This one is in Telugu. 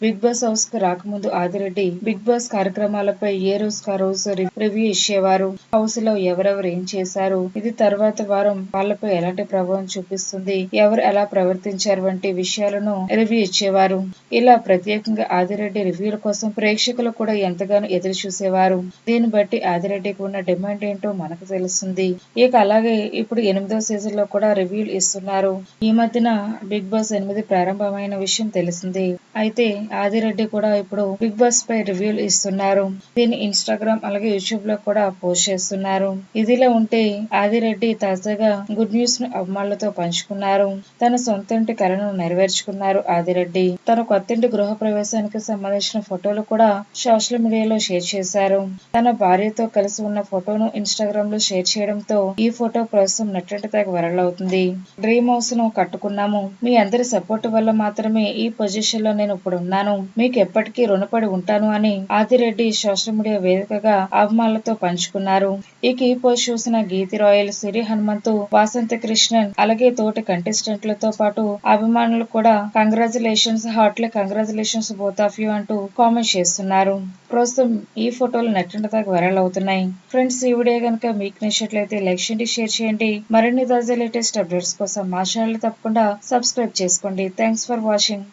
బిగ్ బాస్ హౌస్కు రాకముందు ఆదిరెడ్డి బిగ్ బాస్ కార్యక్రమాలపై ఏ రోజు ఆ రోజు రివ్యూ ఇచ్చేవారు? హౌస్లో ఎవరెవరు ఏం చేశారు? ఇది తర్వాత వారం వాళ్ళపై ఎలాంటి ప్రభావం చూపిస్తుంది? ఎవరు ఎలా ప్రవర్తించారు వంటి విషయాలను రివ్యూ ఇచ్చేవారు? ఇలా ప్రత్యేకంగా ఆదిరెడ్డి రివ్యూల కోసం ప్రేక్షకులు కూడా ఎంతగానో ఎదురు చూసేవారు. దీన్ని బట్టి ఆదిరెడ్డికి ఉన్న డిమాండ్ ఏంటో మనకు తెలుస్తుంది. ఇక అలాగే ఇప్పుడు ఎనిమిదో సీజన్లో కూడా రివ్యూలు ఇస్తున్నారు. ఈ మధ్యన బిగ్ బాస్ ఎనిమిది ప్రారంభమైన విషయం తెలిసింది. అయితే ఆదిరెడ్డి కూడా ఇప్పుడు బిగ్ బాస్ పై రివ్యూలు ఇస్తున్నారు. దీన్ని ఇన్స్టాగ్రామ్ అలాగే యూట్యూబ్లో కూడా పోస్ట్ చేస్తున్నారు. ఇదిలా ఉంటే ఆదిరెడ్డి తాజాగా గుడ్ న్యూస్ను అభిమానులతో పంచుకున్నారు. తన సొంత ఇంటి కలను నెరవేర్చుకున్నారు ఆదిరెడ్డి. తన కొత్తింటి గృహ ప్రవేశానికి సంబంధించిన ఫోటోలు కూడా సోషల్ మీడియాలో షేర్ చేశారు. తన భార్యతో కలిసి ఉన్న ఫోటోను ఇన్స్టాగ్రామ్లో షేర్ చేయడంతో ఈ ఫోటో ప్రస్తుతం నెట్టింటి తెగ వైరల్ అవుతుంది. డ్రీమ్ హౌస్ను కట్టుకున్నాము. మీ అందరి సపోర్ట్ వల్ల మాత్రమే ఈ పొజిషన్లో నేను ఇప్పుడు ఉన్నాను మీకు ఎప్పటికీ రుణపడి ఉంటాను అని ఆదిరెడ్డి సోషల్ మీడియా వేదికగా అభిమానులతో పంచుకున్నారు. ఇక ఈ పోస్ట్ చూసిన గీతి రాయల్ సిరి హనుమంతు వాసంత కృష్ణన్ అలాగే తోటి కంటెస్టెంట్లతో పాటు అభిమానులు కూడా congratulations heartly congratulations both of you అంటూ కామెంట్ చేస్తున్నారు. ప్రస్తుతం ఈ ఫోటోలు నెట్టింట దాకా వైరల్ అవుతున్నాయి. ఫ్రెండ్స్ ఈ వీడియో కనుక మీకు నచ్చినట్లయితే లైక్ చేయండి షేర్ చేయండి. మరిన్ని తాజా లేటెస్ట్ అప్డేట్స్ కోసం మా ఛానల్ తప్పకుండా సబ్స్క్రైబ్ చేసుకోండి. Thanks for watching.